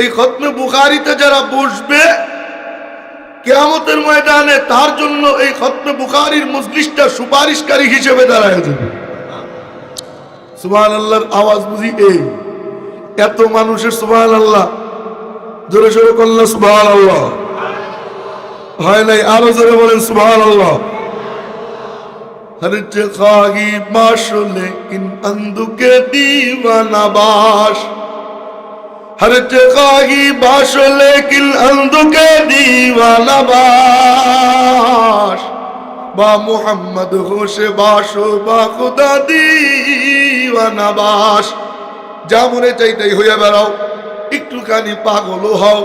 এই খতমে বুখারিতে যারা বসবে, কেয়ামতের ময়দানে তার জন্য এই খতমে বুখারির মজলিসটা সুপারিশকারী হিসেবে দাঁড়ায় যাবে। সুবাহ আল্লাহর আওয়াজ বুঝি এই। এত মানুষের সুবাহ আল্লাহ জোরে সোরে করল সুবাহ আল্লাহ হয় নাই? আরও জোরে বলেন সুবাহ আল্লাহ হরচ খাগি বাসলে কিন অন্ধুকে দিবানা বাস। ہر جگہ ہی باش لیکن اند کے دیوانہ باش با محمد ہوش باشو با خدا دیوانہ باش যা মনে চাই তাই হইয়া বেড়াও একটুখানি পাগলও হও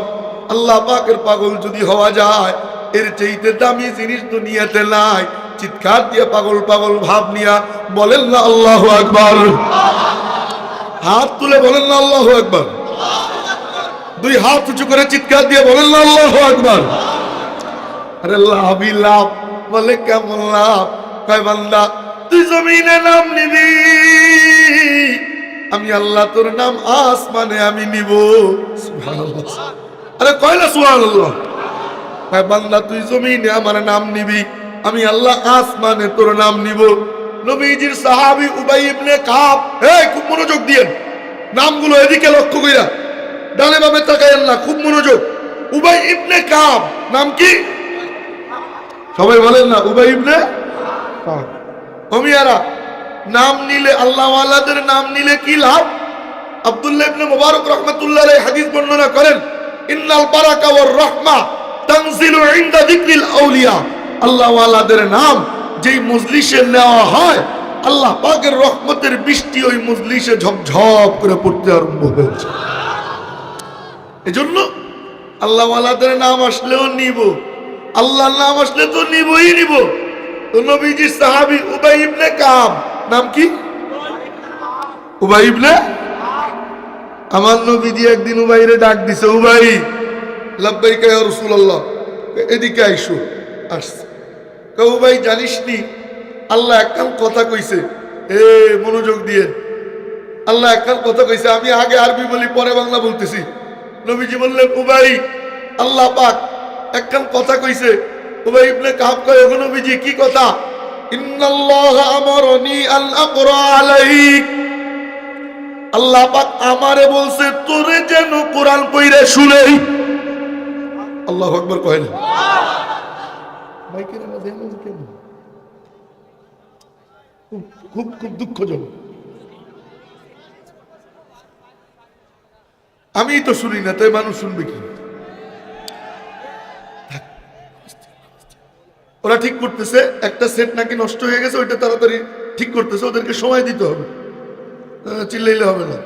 আল্লাহ পাকের পাগল যদি হওয়া যায় এর চাইতে দামি জিনিস দুনিয়াতে নাই চিৎকার দিয়ে পাগল পাগল ভাব নিয়া বলেন না আল্লাহ একবার হাত তুলে বলেন না আল্লাহ একবার দুই হাত উঁচু করে চিৎকার দিয়ে বলেন না আল্লাহ আকবার। আরে লাভই লাভ, বলে কেমন লাভ? কয় বান্দা, তুই জমিনে নাম নিবি, আমি আল্লাহ তোর নাম আসমানে আমি নিব। আরে কয়লা সুবহানাল্লাহ? কয় বান্দা, তুই জমিনে আমার নাম নিবি, আমি আল্লাহ আসমানে তোর নাম নিব। নবীজির সাহাবি উবাই ইবনে কাব এই, খুব মনোযোগ দিয়েন নামগুলো এদিকে লক্ষ্য কইরা ডানে বামে তাকায়েন না, খুব মনোযোগ। উবাই ইবনে কাব, নাম কি? সবাই বলেন না, উবাই ইবনে কাব। নাম নিলে, আল্লাহওয়ালাদের নাম নিলে কি লাভ? আব্দুল্লাহ ইবনে মুবারক রাহমাতুল্লাহ হাদিস বর্ণনা করেন, ইন্নাল বারাকা ওয়ার তানজিলু ইনদা যিকরিল আউলিয়া। নাম যেই মজলিসে নেওয়া হয়, আল্লাহ পাকের রহমতের বৃষ্টি ওই মজলিসে ঝপঝপ করে পড়তে আরম্ভ হয়েছে। এজন্য আল্লাহওয়ালাদের নাম আসলেও নিব। আল্লাহর নাম আসলে তো নিবই নিব। তো নবীজি সাহাবী উবাই ইবনে কাব, নাম কি? উবাই ইবনে? আমার নবীজি একদিন উবাইরে ডাক দিছে, উবাই, লাব্বাইক ইয়া রাসূলুল্লাহ। এদিকে আইসো। আসছে। কয় উবাই জানিস নি আল্লাহ একখান কথা কইছে, এ, মনোযোগ দিয়ে। আল্লাহ একখান কথা কইছে, আমি আগে আরবি বলি, পরে বাংলা বলতেছি। নবীজি বললেন, উবাই, আল্লাহ পাক একখান কথা কইছে। উবাই ইবনে কাব কয়, ওগো নবীজি, কি কথা? ইন্নাল্লাহ আমারনি আন আকরা আলাইক। আল্লাহ পাক আমারে বলছে, তোরে যেন কোরআন পইরে শুনেই। আল্লাহু আকবার কহেন মাইকের আওয়াজ এমন কেন? খুব খুব দুঃখজনক। আমি তো শুনি না তাই মানুষ শুনবে কি? ওরা ঠিক করতেছে একটা সেট নাকি নষ্ট হয়ে গেছে ওইটা তাড়াতাড়ি ঠিক করতেছে ওদেরকে সময় দিতে হবে। চিল্লাইলে হবে না।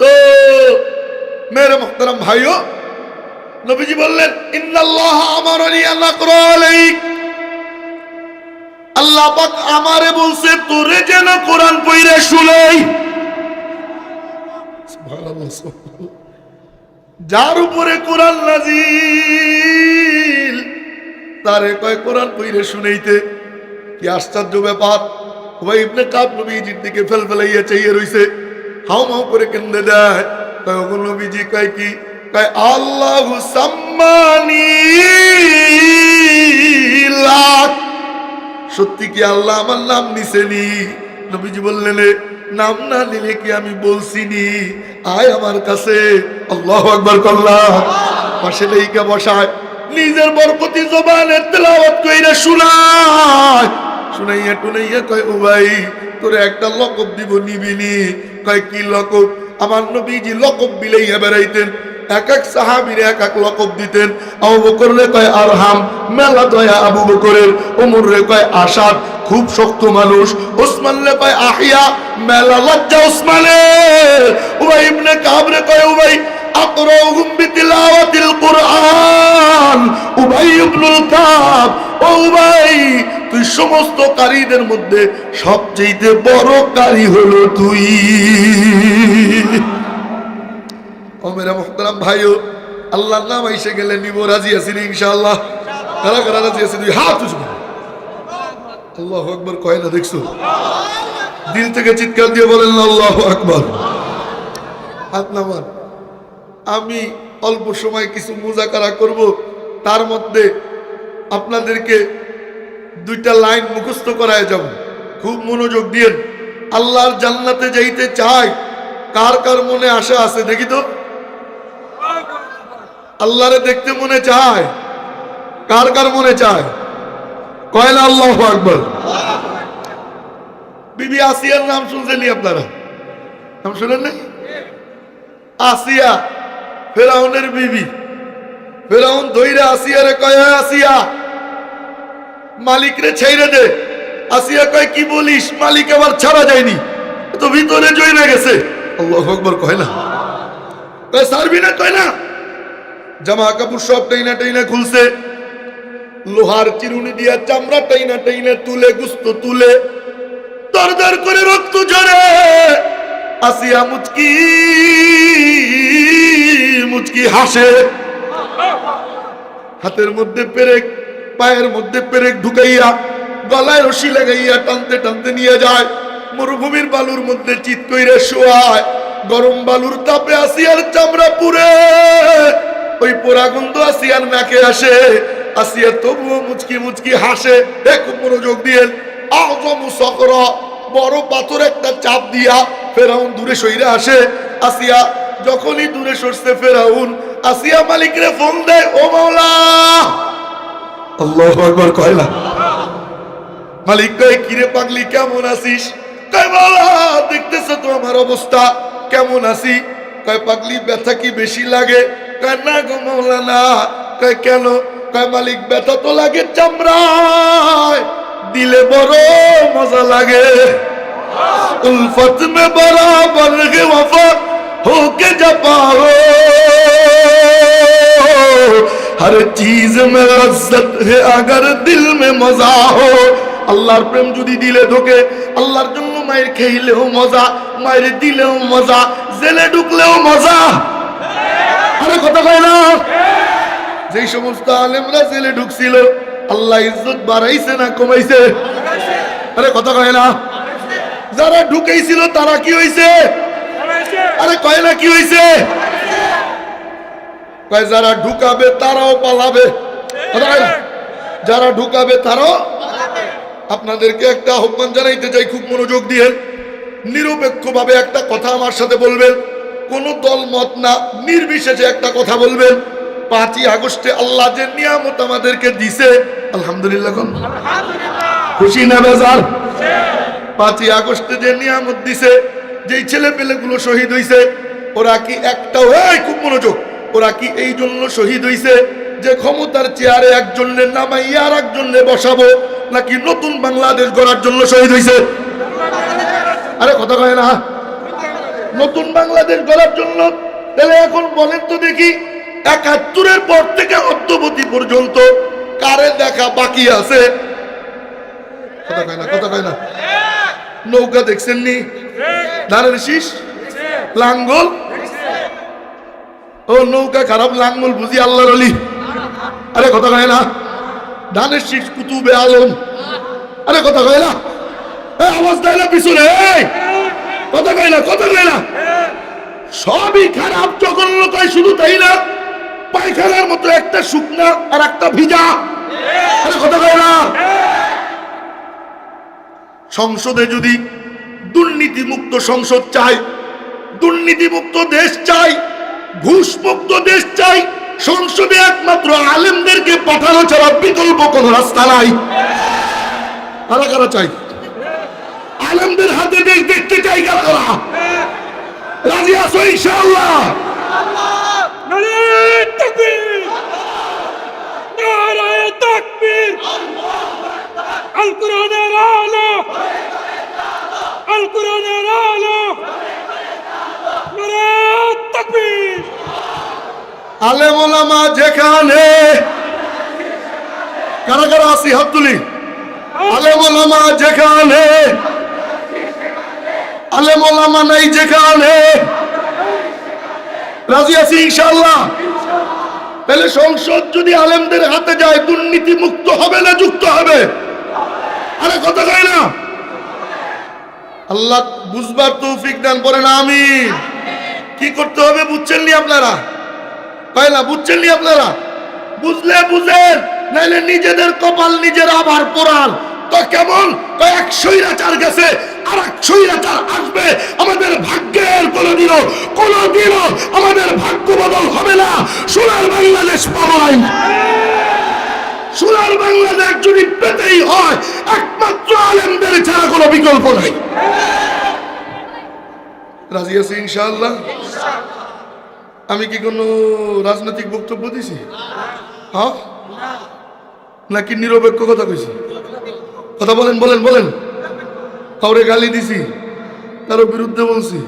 তো মেরে মোহতারাম ভাইও নবীজি বললেন ইন্নাল্লাহ আকরা আল্লাহ পাক আমারে বলছে তোরে যেন কোরআন পইরে সুবহানাল্লাহ, সুবহানাল্লাহ। যার উপরে কোরআন নাজিল তারে কয় কোরআন পইরে শুনেইতে? কি আশ্চর্য ব্যাপার। ওই ইবনে কাব নবীজির দিকে ফেল ফেলাইয়া চাইয়ে রইছে। হাউ মাউ করে কেন্দে দেয়। কয় ওগো নবীজি কয় কি? কয় আল্লাহু সাম্মানি লাক। সত্যি কি আল্লাহ আমার নাম নিছেনি? নবীজি বললেন "এ, নাম না নিলে কি আমি বলছিনি? আয় আমার কাছে। আল্লাহ আকবার করলাম পাশে লেইকা বসায়। নিজের বরকতি জবানের তেলাওয়াত কইরা শুনায়। শুনাইয়া টুনাইয়া কয়, ও ভাই, তোরে একটা লকব দিব নিবিনি কয়, কি লকব? আমার নবীজি লকব বিলাইয়া বেড়াইতেন। এক এক সাহাবীর এক এক লকব দিতেন। আবু বকর রে কয়, আরহাম, মেলা দয়া আবু বকরের। ওমর রে কয়, আসাদ। খুব শক্ত মানুষ। ওসমান কয় আহিয়া, মেলা লজ্জা ওসমানের। উবাই ইবনে কাব রে কয়, উবাই বিতিলাওয়াতিল কুরআন। উবাই ইবনুল কাব, ও উবাই, তুই সমস্ত কারীদের মধ্যে সবচেয়ে বড় কারি হলো তুই। ও মেরা মোহতারাম ভাইও, আল্লাহর নাম এসে গেলে নিব, রাজি আছি ইনশাআল্লাহ। কারা কারা রাজি আছে হাত করে। আল্লাহ আকবর কয় না, দেখছ? দিল থেকে চিৎকার দিয়ে বলেন, আল্লাহ আকবর। হাত নামান। আমি অল্প সময় কিছু মুজাকারা করব, তার মধ্যে আপনাদেরকে দুইটা লাইন মুখস্থ করায় যাব। খুব মনোযোগ দিয়েন। আল্লাহর জান্নাতে যাইতে চাই, কার কার মনে আশা আছে দেখি তো? আল্লাহরে দেখতে মনে চায়, কার কার মনে চায়? কয়লা আল্লাহ আকবর। বিবি আসিয়ার নাম শুনছেনি আপনারা? নাম শুনেন নাই? আসিয়া ফেরাউনের বিবি। ফেরাউন ধৈরে আসিয়ারে কয় "হ্যাঁ, আসিয়া মালিকরে ছেড়ে দে। আসিয়া কয় কি বলিস? মালিক আবার ছাড়া যায়নি। তো ভিতরে জয়না গেছে। আল্লাহ আকবর কয় না। কয় সারবি না কয় না? জামা কাপড় সব টাইনা টাইনা খুলছে। লোহার চিরুনি দিয়া চামড়া টাইনা টাইনা তুলে, গুস্ত তুলে, দরদর করে রক্ত ঝরে। আসিয়া মুচকি মুচকি হাসে। হাতের মধ্যে পেরেক, পায়ের মধ্যে পেরেক ঢুকাইয়া, গলায় রশি লাগাইয়া টানতে টানতে নিয়ে যায়। মরুভূমির বালুর মধ্যে চিত কইরে শোয়ায়। গরম বালুর তাপে আসিয়ার চামড়া পুরে ওই পোড়াগন্ধ আসিয়ার নাকে আসে। আসিয়া তবুও মুচকি মুচকি হাসে। এক মনোযোগ দিয়ে, আজম সকর বড় পাথর একটা চাপ দিয়া ফেরাউন দূরে সইরে আসে। আসিয়া যখনই দূরে সরছে ফেরাউন, আসিয়া মালিকরে ফোন দেয়, ও মাওলা! আল্লাহ একবার কয়লা মালিক কয়, কিরে পাগলি, কেমন আছিস? কয়, মাওলা, দেখতেছ তো আমার অবস্থা, কেমন আছি? কয়, পাগলি, ব্যথা কি বেশি লাগে? কয়, না গো মাওলা, না। কয়, কেন? কয় মালিক, ব্যথা তো লাগে চামড়ায়। দিলে বড় মজা লাগে। উলফত মে বরাবর গে ওফত হোকে যা পাও। হর চিজ মে লজ্জত হে আগর দিল মে মজা হো। আল্লাহর প্রেম যদি দিলে ঢোকে আল্লাহর জন্য মায়ের খেইলেও মজা, মায়ের দিলেও মজা, জেলে ঢুকলেও মজা। আরে কথা কয় না। যেই সমস্ত আলেমরা জেলে ঢুকছিল, আল্লাহ ইজ্জত বাড়াইছে না কমাইছে? আরে কথা কয় না। যারা ঢুকেছিল তারা কি হয়েছে আরে কয় না কি হয়েছে কয়, যারা ঢুকাবে, তারাও পালাবে। যারা ঢুকাবে, তারাও আপনাদেরকে একটা আহ্বান জানাইতে চাই, খুব মনোযোগ দিয়ে। নিরপেক্ষভাবে একটা কথা আমার সাথে বলবেন। কোন দল মত না, নির্বিশেষে একটা কথা বলবেন। পাঁচই আগস্টে আল্লাহ যে নিয়ামত আমাদেরকে দিছে আলহামদুলিল্লাহ কোন খুশি না বেজার? পাঁচই আগস্টে যে নিয়ামত দিছে যেই ছেলে পেলেগুলো শহীদ হইছে ওরা কি একটা এই খুব মনোযোগ। ওরা কি এই জন্য শহীদ হইছে যে ক্ষমতার চেয়ারে একজনে নামাইয়া আর একজনে বসাবো নাকি নতুন বাংলাদেশ গড়ার জন্য শহীদ হইছে? আরে কথা কয় না। নতুন বাংলাদেশ গড়ার জন্য তাহলে এখন বলেন তো দেখি। একাত্তরের পর থেকে অদ্যবতী পর্যন্ত কারে দেখা বাকি আছে? কথা কয় না, কথা কয় না। নৌকা দেখছেন নি শীষ? লাঙ্গল? ও, নৌকা খারাপ, লাঙ্গল বুঝি আল্লাহর অলি। আরে, কথা কয় না। ধানের শীষ, কুতুবে আলম। আরে, কথা কয় না। আওয়াজ দেয় না পিছনে কথা কয় না, কথা কয় না। সবই খারাপ জঘন্য কয় শুধু তাই না। পায়খানার মতো একটা শুকনা আর একটা ভিজা। সংসদে যদি দুর্নীতিমুক্ত সংসদ চাই, দুর্নীতিমুক্ত দেশ চাই, ঘুষমুক্ত দেশ চাই, সংসদে একমাত্র আলেমদেরকে পাঠানো ছাড়া বিকল্প কোন রাস্তা নাই। কারা কারা চাই আলেমদের হাতে দেশ দেখতে চাই কারা? রাজি আছো ইনশাআল্লাহ? আলেম যেখানে কারা কারা আসি হাত তুলি? আলেম যেখানে আলেম নাই যেখানে রাজি আছি ইনশাআল্লাহ। তাহলে সংসদ যদি আলেমদের হাতে যায় দুর্নীতি মুক্ত হবে না যুক্ত হবে? আরে কথা কয় না। আল্লাহ বুঝবার তৌফিক দান করেন আমি কি করতে হবে বুঝছেন নি আপনারা? হয় না বুঝছেন নি আপনারা? বুঝলে বুঝেন, নাইলে নিজেদের কপাল নিজের আবার পোড়ান তো কেমন? কয়েক স্বৈরাচার গেছে আর এক স্বৈরাচার আসবে। আমাদের ভাগ্যের কোনোদিনও কোনোদিনও আমাদের ভাগ্য বদল হবে না। সোনার বাংলাদেশ পাওয়াই সোনার বাংলাদেশ যদি পেতেই হয়, একমাত্র আলেমদের ছাড়া কোনো বিকল্প নাই। রাজি আছে ইনশাআল্লাহ? আমি কি কোনো রাজনৈতিক বক্তব্য দিছি? হ্যাঁ? নাকি নিরপেক্ষ কথা কইছি? কথা বলেন বলেন বলেন। কাউরে গালি দিছি, কারও বিরুদ্ধে বলছি।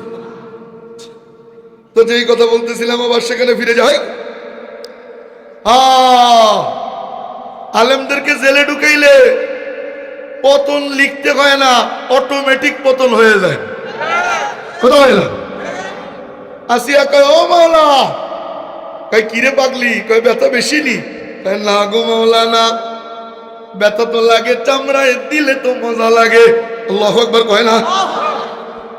তো যেই কথা বলতেছিলাম, আবার সেখানে ফিরে যায় আলেমদেরকে জেলে ঢুকাইলে পতন লিখতে হয় না অটোমেটিক পতন হয়ে যায়। কথা হয় না? আসিয়া কয়, ও মাওলা। কয়, কিরে পাগলি? কয়, ব্যথা বেশি নি? না গো মাওলা না ব্যথা তো লাগে, চামড়ায় দিলে তো মজা লাগে। আল্লাহ কয় না?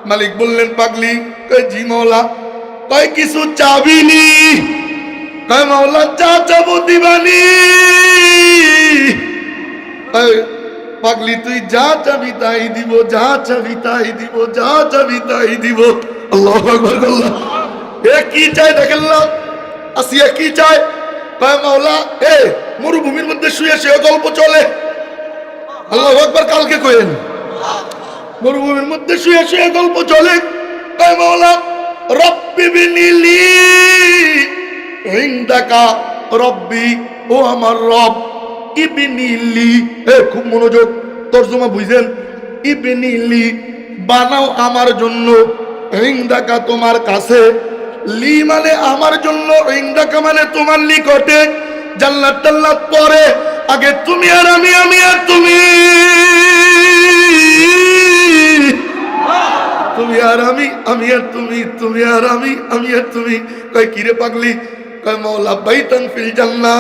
মালিক বললেন, পাগলি, কয় জি মাওলা, কয় কিছু চাবিনি কয় মাওলা, চা চাবো দিবানি? পাগলি, তুই যা চাবি তাই দিব, যা চাবি তাই দিব, যা চাবি তাই দিব। আল্লাহ আকবার আল্লাহ এ কি চাই দেখেন আসিয়া কি চায় কয় মাওলা, এ মরুভূমির মধ্যে শুয়ে শুয়ে গল্প চলে। আল্লাহ একবার কালকে কয়েন মরুভূমির মধ্যে শুয়ে শুয়ে গল্প চলে। কয় মাওলা, রব্বি বিনিলি ইন্দাকা, রব্বি, ও আমার রব ইবিনিলি এ, খুব মনোযোগ, তর্জমা বুঝেন। ইবিনিলি বানাও আমার জন্য, ইন্দাকা তোমার কাছে। লি মানে আমার জন্য, ইন্দাকা মানে তোমার নিকটে। জান্নাত টান্নাত পরে, আগে তুমি আর আমি আমি আর তুমি। তুমি আর আমি আমি আর তুমি তুমি আর আমি আমি আর তুমি। কয়, কিরে পাগলি? কয় মৌলা বাইতান ফিল জান্না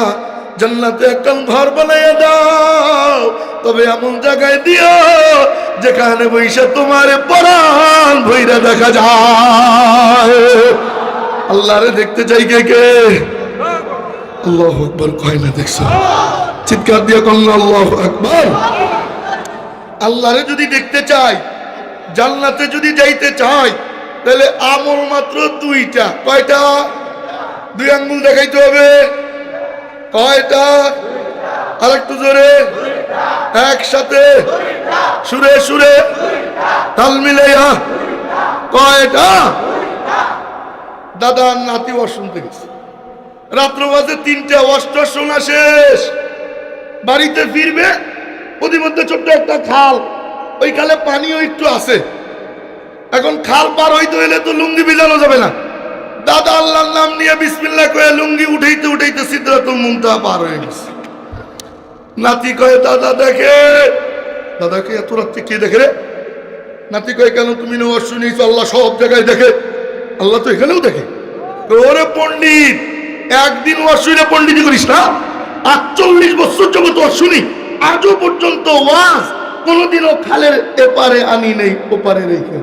জান্নাতে একটা ঘর বানাইয়া দাও। তবে এমন জায়গায় দিও যেখানে বৈশা তোমার পরাণ ভৈরা দেখা যায়। আল্লাহরে দেখতে চাই কে কে? আল্লাহ আকবর, কয় না দেখছ? চিৎকার দিয়ে কন্যা আল্লাহ আকবর। আল্লাহরে যদি দেখতে চাই, জান্নাতে যদি যাইতে চাই, তাহলে আমল মাত্র দুইটা। কয়টা? দুই আঙ্গুল দেখাইতে হবে। কয়টা? আর একটু জোরে। একসাথে। সুরে সুরে। তাল মিলাইয়া। কয়টা? দাদা নাতি শুনতে গেছে। রাত্র বাজে তিনটা অষ্ট শোনা শেষ। বাড়িতে ফিরবে মধ্যে ছোট্ট একটা খাল। ওই খালে পানিও একটু আছে। এখন খাল পার হইতে হইলে তো লুঙ্গি ভিজানো যাবে না। দাদা আল্লাহর নাম নিয়ে বিসমিল্লাহ কয়ে লুঙ্গি উঠাইতে উঠাইতে সিদ্ধাতুল মুমতা পার হয়ে গেছে। নাতি কয়ে, দাদা, দেখে। দাদাকে এত রাত্রে কে দেখে রে? নাতি কয়ে, কেন তুমি নেওয়ার শুনিস আল্লাহ সব জায়গায় দেখে। আল্লাহ তো এখানেও দেখে। ওরে পণ্ডিত একদিন ওয়াজ শুনে পণ্ডিতি করিস না? আটচল্লিশ বছর জগৎ ওয়াজ শুনি। আজও পর্যন্ত ওয়াজ কোনোদিনও খালের এপারে আনি নেই, ওপারে রেখে।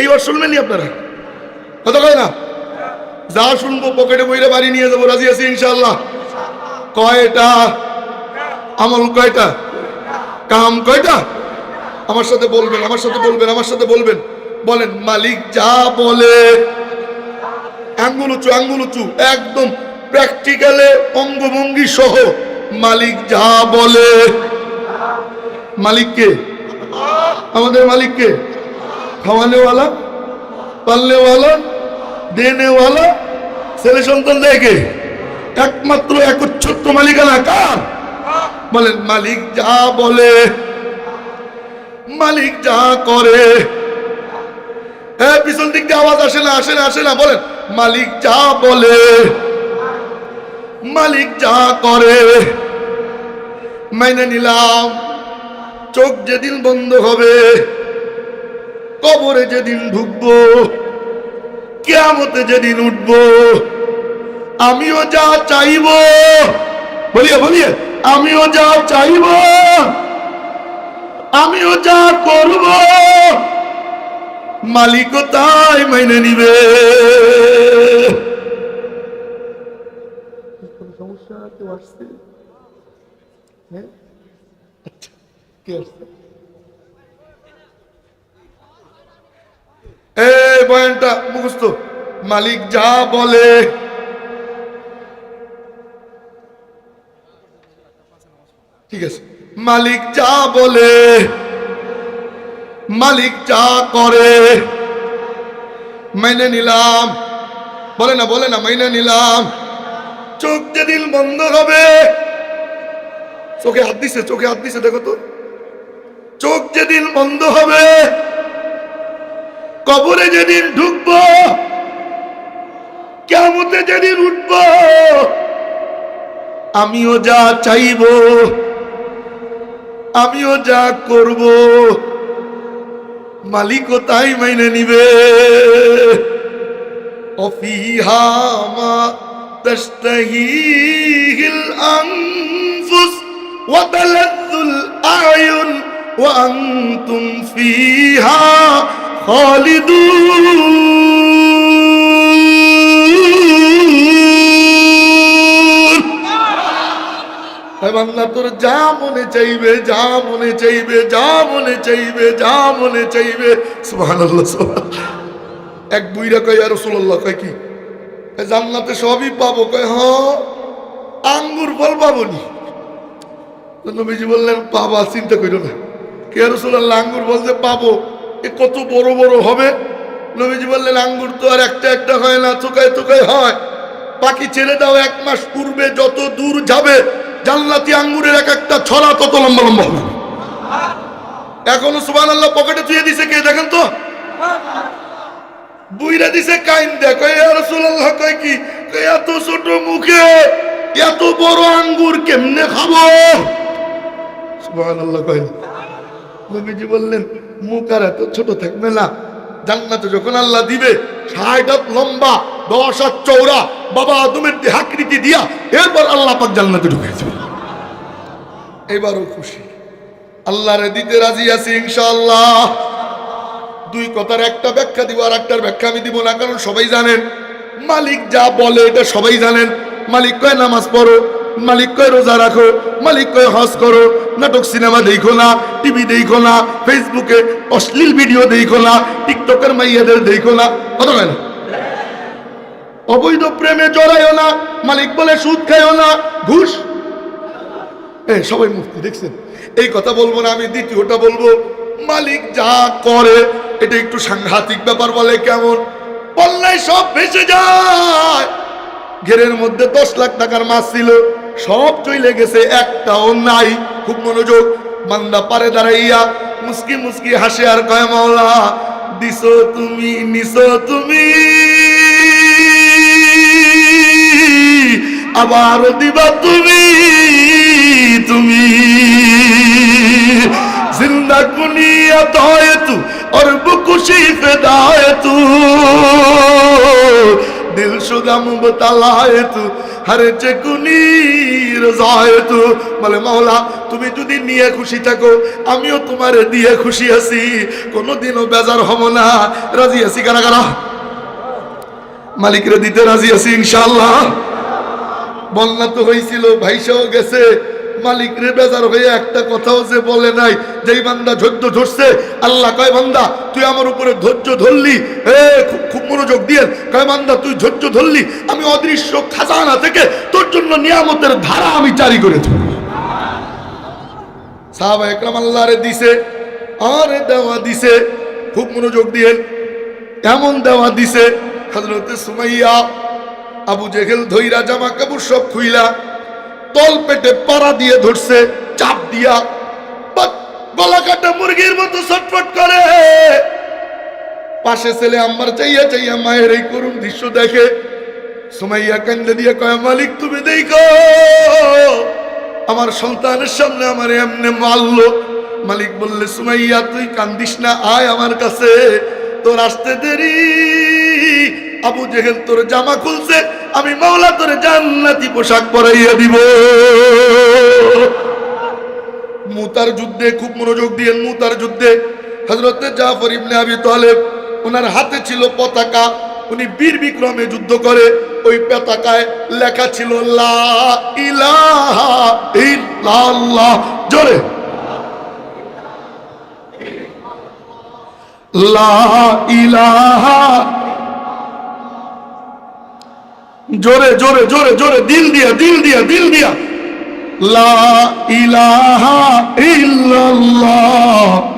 এই ওয়াজ আপনারা? কথা কয় না? যা শুনব পকেটে বইরে বাড়ি নিয়ে যাব, রাজি আছি ইনশাল্লাহ কয়টা? আমল কয়টা? কাম কয়টা? আমার সাথে বলবেন, আমার সাথে বলবেন, আমার সাথে বলবেন। বলেন, মালিক যা বলে আঙ্গুল উঁচু আঙ্গুল উঁচু একদম প্র্যাকটিক্যালে অঙ্গভঙ্গি সহ। মালিক যা বলে। মালিককে? আমাদের মালিককে? খাওয়ানেওয়ালা, পালনেওয়ালা, দেনেওয়ালা, ছেলে সন্তান দেখে। একমাত্র একচ্ছত্র মালিকানা কার? বলেন, মালিক যা বলে, মালিক যা করে। হ্যাঁ পিছন দিক দিয়ে আওয়াজ আসে না আসে না আসে না, বলেন, মালিক যা বলে, মালিক যা করে মাইনে নিলাম, চোখ যেদিন বন্ধ হবে, কবরে যেদিন ঢুকবো, কেয়ামতে যেদিন উঠবো, আমিও যা চাইব, বলিয়ে বলিয়ে, আমিও যা চাইব, আমিও যা করব মালিকও তাই মেনে নিবে। সমস্যা? কেউ আসছে? হ্যাঁ? আচ্ছা। কে আসছে? এই বয়ানটা মুখস্থ। মালিক যা বলে। ঠিক আছে। মালিক যা বলে। মালিক যা করে। মেনে নিলাম। বলে না বলে না, মেনে নিলাম। চোখ যেদিন বন্ধ হবে, চোখে হাত দিছে, চোখে হাত দিছে, দেখো তো। চোখ যেদিন বন্ধ হবে, কবরে যেদিন ঢুকবো কেমতে যেদিন উঠব, আমিও যা চাইব, আমিও যা করব। মালিকও তাই মাইনে নিবে। অফিহামা তস্তাহিহিল আনফুস ওয়া তালাদুল আয়ুন ওয়া আনতুম ফিহা খালিদুন। বান্দা যা মনে চাইবে, যা মনে চাইবে, যা মনে চাইবে, যা মনে চাইবে। এক বুইরা কয় আর রসুল্লাহ কয় কি? জান্নাতে সবই পাবো। কয়, হ, আঙ্গুর ফল পাবো নি নবীজি বললেন, পাবা চিন্তা করো না। কে রসুল্লাহ আঙ্গুর ফল যে পাবো, এ কত বড় বড় হবে? নবীজি বললেন, আঙ্গুর তো আর একটা একটা হয় না, চোখায় চোখায় হয়। বাকি ছেড়ে দাও, এক মাস পূর্বে যত দূর যাবে জান্নাতি আঙ্গুরের এক একটা ছড়া তত লম্বা লম্বা হবে। এখনও সুবান আল্লাহ পকেটে থুয়ে দিছে কে দেখেন তো? বুইরা দিছে কাইন দেখো রাসূলুল্লাহ, কয় কি? কয়, এত ছোট মুখে এত বড় আঙ্গুর কেমনে খাব? সুবহানাল্লাহ কয়। না। নবীজি বললেন, মুখ আর এত ছোট থাকবে না। জান্নাতে যখন আল্লাহ দিবে, ষাট হাত লম্বা, দশ হাত চৌড়া বাবা আদমের দেহাকৃতি দিয়া, এরপর আল্লাহ পাক জান্নাতে ঢুকে যাবে এবারও খুশি। আল্লাহরে দিতে রাজি আছি ইনশাআল্লাহ। দুই কথার একটা ব্যাখ্যা দিব, আর একটার ব্যাখ্যা আমি দিব না, কারণ সবাই জানেন। মালিক যা বলে, এটা সবাই জানেন। মালিক কয় নামাজ পড়ো, মালিক কয় রোজা রাখো, মালিক কয় হজ করো নাটক সিনেমা দেখো না, টিভি দেখো না, ফেসবুকে অশ্লীল ভিডিও দেখো না, টিকটকের মাইয়াদের দেখো না। কত কেন অবৈধ প্রেমে জড়াইও না, মালিক বলে সুদ খাইও না, ঘুষ। এ, সবাই মুক্তি দেখছেন? এই কথা বলব না, আমি দ্বিতীয়টা বলব। মালিক যা করে, এটা একটু সাংঘাতিক ব্যাপার বলে কেমন? বললাই সব ভেসে যায়। ঘেরের মধ্যে দশ লাখ টাকার মাছ ছিল, সব চলে গেছে, একটাও নাই। খুব মনোযোগ। বান্দা পারে দাঁড়াইয়া, মুসকি মুসকি হাসে আর কয়, মাওলা দিস তুমি নিস তুমি। আবার দিবা তুমি তুমি। জিন্দা কুনিয়া তয় তু, আর বুকুশি ফেদায় তু। দিল সুদাম বতালায় তু বলে তুমি নিয়ে খুশি আমিও দিয়ে খুশি আছি। হব না। আছি মালিকরে দিতে রাজি আছি ইনশাল্লাহ বন্যা তো হয়েছিল ভাইসাও গেছে। মালিক রে বেজার হয়ে একটা কথাও যে বলে নাই, যেই বান্দা ধৈর্য ধরছে, আল্লাহ কয়, বান্দা, তুই আমার উপরে ধৈর্য ধরলি হে খুব মনোযোগ দিয়ে, কয়, বান্দা, তুই ধৈর্য ধরলি, আমি অদৃশ্য খাজানা থেকে তোর জন্য নিয়ামতের ধারা আমি জারি করে দেব। সাহাবা একরাম আল্লাহরে দিছে, আরে দেওয়া দিছে, খুব মনোযোগ দিয়ে, এমন দেওয়া দিছে হজরতে সুমাইয়া, আবু জেহেল ধইরা জামা কাপড় সব খুইলা তল পেটে পাড়া দিয়ে ধরছে, চাপ দিয়া। গলা কাটা মুরগির মতো ছটফট করে। পাশে ছেলে আমার চাইয়া চাইয়া মায়ের এই করুণ দৃশ্য দেখে। সুমাইয়া কান্দে দিয়ে কয়, মালিক, তুমি দেখো, আমার সন্তানের সামনে আমার এমনি মারলো। মালিক বললে, সুমাইয়া, তুই কান্দিস না, আয় আমার কাছে। তোর আসতে দেরি। আবু জেহেল তোর জামা খুলছে, আমি মাওলা তোর জান্নাতি পোশাক পরাইয়া দিব। মুতার যুদ্ধে খুব মনোযোগ দিয়ে, মুতার যুদ্ধে হজরত জাফর ইবনে আবি তালেব, ওনার হাতে ছিল পতাকা, উনি বীর বিক্রমে যুদ্ধ করে, ওই পতাকায় লেখা ছিল, লা ইলাহা ইল্লাল্লাহ। জোরে লা ইলাহা জোরে জোরে জোরে জোরে দিল দিয়া দিল দিয়া দিল দিয়া। লা ইলাহা ইল্লাল্লাহ।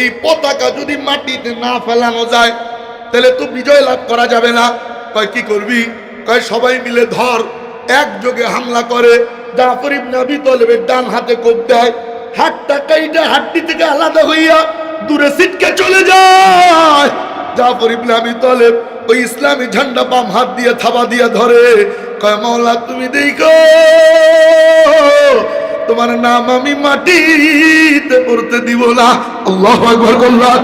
এই পতাকা যদি মাটিতে না ফেলানো যায়, তাহলে তো বিজয় লাভ করা যাবে না। কয়, কি করবি? কয়, সবাই মিলে ধর। একযোগে হামলা করে, জাফর ইবনে আবি তালেবের ডান হাতে কোপ দেয়। হাতটা কাইটা হাড্ডি থেকে আলাদা হইয়া দূরে সিটকে চলে যায়। জাফর ইবনে আবি তালেব ওই ইসলামী ঝান্ডা বাম হাত দিয়ে থাবা দিয়ে ধরে, কয়, মাওলা, তুমি দেখো তোমার নাম আমি মাটিতে পড়তে দিব না। আল্লাহ একবার করলাম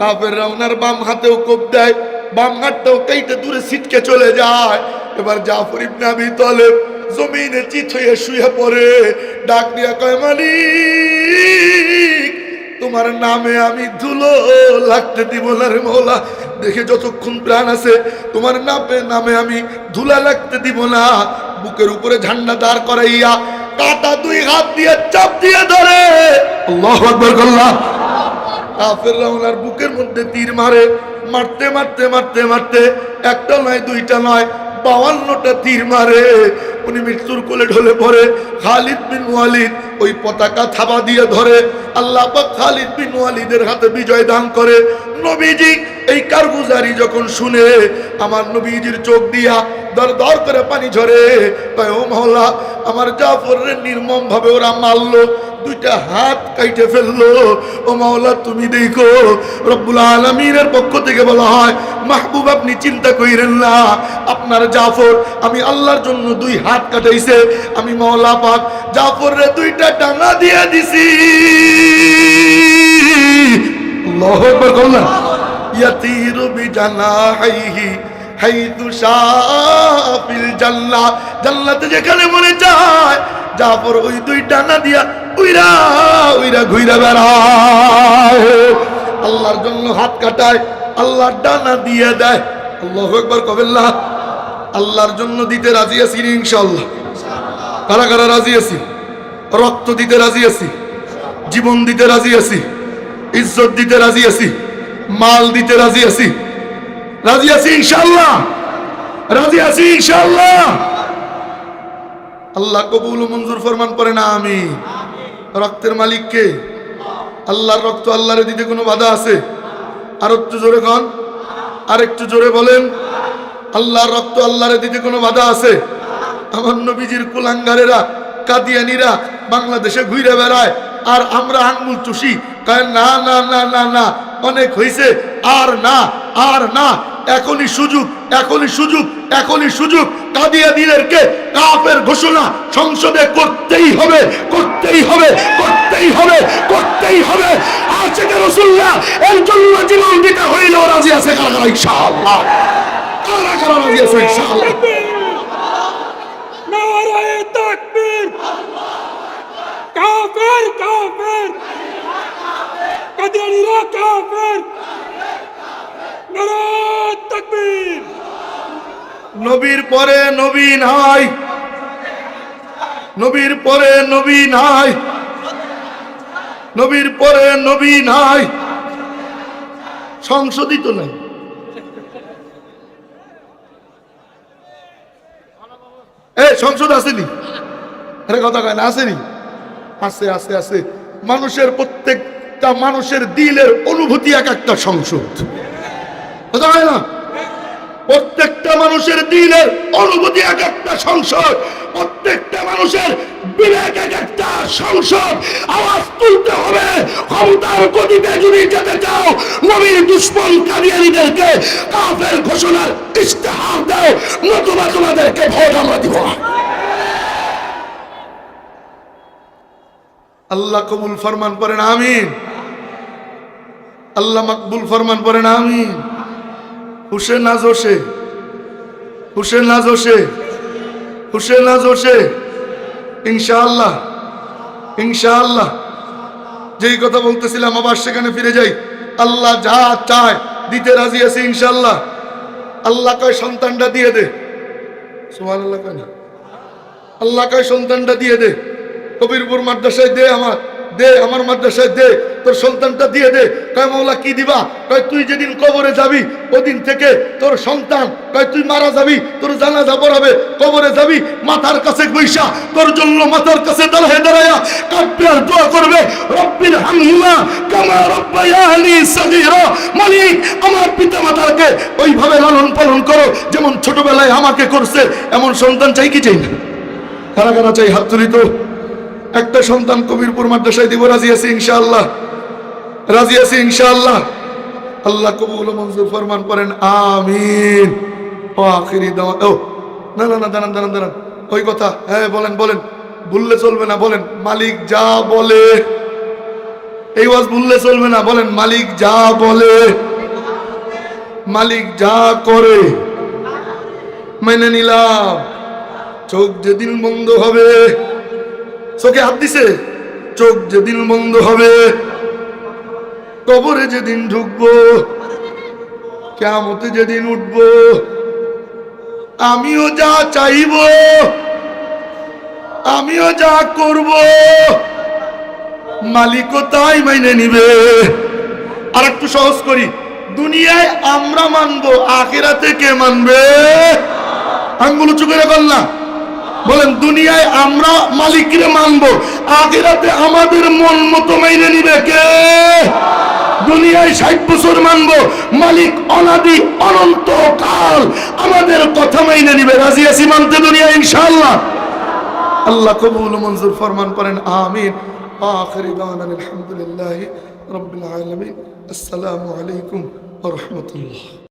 কাফেররা ওনার বাম হাতেও কোপ দেয়, বাম হাতটাও কেটে দূরে সিটকে চলে যায়। এবার জাফর ইবনে আবি তালেব জমিনে চিত হয়ে শুয়ে পড়ে। ডাক দিয়া কয়, মালিক, তোমার নামে আমি ধুলো লাগতে দিব না রে মৌলা। দেখে যতক্ষণ প্রাণ আছে, তোমার নামে নামে আমি ধুলা লাগতে দিব না। বুকের উপরে ঝান্ডা দাঁড় করাইয়া কাটা দুই হাত দিয়ে চাপ দিয়ে ধরে। আল্লাহ আকবার করলাম কাফেররা ওনার বুকের মধ্যে তীর মারে। মারতে মারতে মারতে মারতে একটা নয় দুইটা নয় বাউান্নটা তীর মারে, উনি মৃত্যুর কোলে ঢলে পড়ে। খালিদ বিন ওয়ালিদ ওই পতাকা থাবা দিয়ে ধরে। আল্লাহ খালিদ বিন ওয়ালিদের হাতে বিজয় দান করে। নবীজি এই কারগুজারি যখন শুনে, আমার নবীজির চোখ দিয়া দর দর করে পানি ঝরে। কয়, ও মহল্লা, আমার জাফরের নির্মম ভাবে ওরা মারলো। দুইটা হাত কাইটে ফেলল। ও মাওলা, তুমি দেখো, রব্বুল আলমিনের পক্ষ থেকে বলা হয়, মাহবুব আপনি চিন্তা কইরেন না, আপনার জাফর আমি আল্লাহর জন্য দুই হাত কাটাইছে। আমি মাওলা পাক জাফরের দুইটা টানা দিয়ে দিছি। আল্লাহু ইয়াতিরু বিজানাহিহি যেখানে মনে যায় জাফর ওই দুই টানা দিয়া উইরা উইরা ঘুইরা বেড়ায়। আল্লাহর জন্য হাত কাটায়, আল্লাহর ডানা দিয়ে দেয়। আল্লাহ একবার কবেল্লা আল্লাহর জন্য দিতে রাজি আছি ইনশাল্লাহ কারা কারা রাজি আছি? রক্ত দিতে রাজি আছি? জীবন দিতে রাজি আছি? ইজ্জত দিতে রাজি আছি? মাল দিতে রাজি আছি? রাজি আছি ইনশাল্লাহ রাজি আছি ইনশাল্লাহ আল্লাহ কবুল মঞ্জুর ফরমান করে না আমি রক্তের মালিক কে? আল্লাহর রক্ত আল্লাহরে দিতে কোনো বাধা আছে? আর একটু জোরে কন। আর একটু জোরে বলেন, আল্লাহর রক্ত আল্লাহরে দিতে কোনো বাধা আছে? আমার নবীজির কুলাঙ্গারেরা, কাদিয়ানিরা বাংলাদেশে ঘুরে বেড়ায়, আর আমরা আঙ্গুল চুষি, কয় না না না না না, অনেক হইছে, আর না আর না এখনই সুযোগ এখনই সুযোগ এখনই সুযোগ। কাদিয়ানিদেরকে কাফের ঘোষণা সংসদে করতেই হবে করতেই হবে করতেই হবে করতেই হবে। আছে কে রসুল্লাহ এর জন্য জীবন দিতে হইলেও রাজি আছে কারা ইনশাআল্লাহ। কারা কারা রাজি আছে? ইনশাআল্লাহ। কাফের কাফের। কাদিয়ানিরা কাফের নারায়ে তাকবীর নবীর পরে নবী নাই নবীর পরে নবী নাই নবীর পরে নবী নাই সংশোধিত নাই। এ সংসদ আসেনি? আরে কথা কয় না, আসেনি? আছে আছে আছে। মানুষের প্রত্যেকটা মানুষের দিলের অনুভূতি এক একটা সংসদ। কথা হয় না? প্রত্যেকটা মানুষের দিনের অনুভূতি এক একটা সংসদ, প্রত্যেকটা মানুষের বিবেক এক একটা সংসদ। আওয়াজ তুলতে হবে, ক্ষমতার গতিতে যদি যেতে চাও, নবীর দুশ্মন কাদিয়ানিদেরকে কাফের ঘোষণার ইস্তেহার দাও, নতুবা তোমাদেরকে ভোট আমরা দিব। আল্লাহ কবুল ফরমান করেন, আমিন। আল্লাহ মকবুল ফরমান করেন, আমিন। হুসেন না জোশে হুসেন না জোশে হুসেন না জোশে ইনশাআল্লাহ। ইনশাআল্লাহ। যেই কথা বলতেছিলাম, আবার সেখানে ফিরে যাই। আল্লাহ যা চায়, দিতে রাজি আছে ইনশাআল্লাহ। আল্লাহ কয়, সন্তানটা দিয়ে দে। সুমান আল্লাহ কয় না। আল্লাহ কয়, সন্তানটা দিয়ে দে। কবিরপুর মাদ্রাসায় দে আমার। দে, আমার মাদ্রাসায় দে, তোর সন্তানটা দিয়ে দে। কয় মৌলা কি দিবা? কয়, তুই যেদিন কবরে যাবি, ওদিন থেকে তোর সন্তান, কয়, তুই মারা যাবি, তোর জানাজা পড়াবে, কবরে যাবি, মাথার কাছে বৈশা, তোর জন্য মাথার কাছে দাঁড়ায় দাঁড়ায়া আর দোয়া করবে। রব্বির হামহুমা কামা রব্বায়ানি সাগীরা। মালিক, আমার পিতা মাতাকে ওইভাবে লালন পালন করো, যেমন ছোটবেলায় আমাকে করছে, এমন সন্তান চাই কি চাই না? কারা কারা চাই হাত তুলি তো? একটা সন্তান কবিরপুর মাদ্রাসায় দিব, রাজি আছি ইনশাআল্লাহ। রাজি আছি ইনশাআল্লাহ। আল্লাহ কবুল মঞ্জুর ফরমান করেন, আমিন। ও আখিরি দাওয়া, ও, না না না, দাঁড়ান দাঁড়ান দাঁড়ান। ওই কথা হ্যাঁ বলেন বলেন। ভুললে চলবে না, বলেন, মালিক যা বলে। এই ওয়াজ ভুললে চলবে না, বলেন, মালিক যা বলে। মালিক যা করে, মেনে নিলাম। চোখ যেদিন বন্ধ হবে চোখে হাত দিছে, চোখ যেদিন বন্ধ হবে, কবরে যেদিন ঢুকবো কেমতে যেদিন উঠবো, আমিও যা চাইব, আমিও যা করব, মালিকও তাই মাইনে নিবে। আর একটু সহজ করি, দুনিয়ায় আমরা মানবো, আখেরাতে কে মানবে? আঙ্গুল উঁচু করে বল না। বলেন, দুনিয়ায় আমরা মালিকরে মানবো, আখেরাতে আমাদের মন মতো মাইনে নিবে কে? দুনিয়ায় ষাট বছর মানবো, মালিক অনাদি অনন্ত কাল আমাদের কথা মাইনে নিবে। রাজি আছি মানতে দুনিয়া ইনশাআল্লাহ? আল্লাহ কবুল মঞ্জুর ফরমান করেন, আমিন। আখিরি দাওয়ানা আলহামদুলিল্লাহি রাব্বিল আলামিন। আসসালামু আলাইকুম রাহমাতুল্লাহ।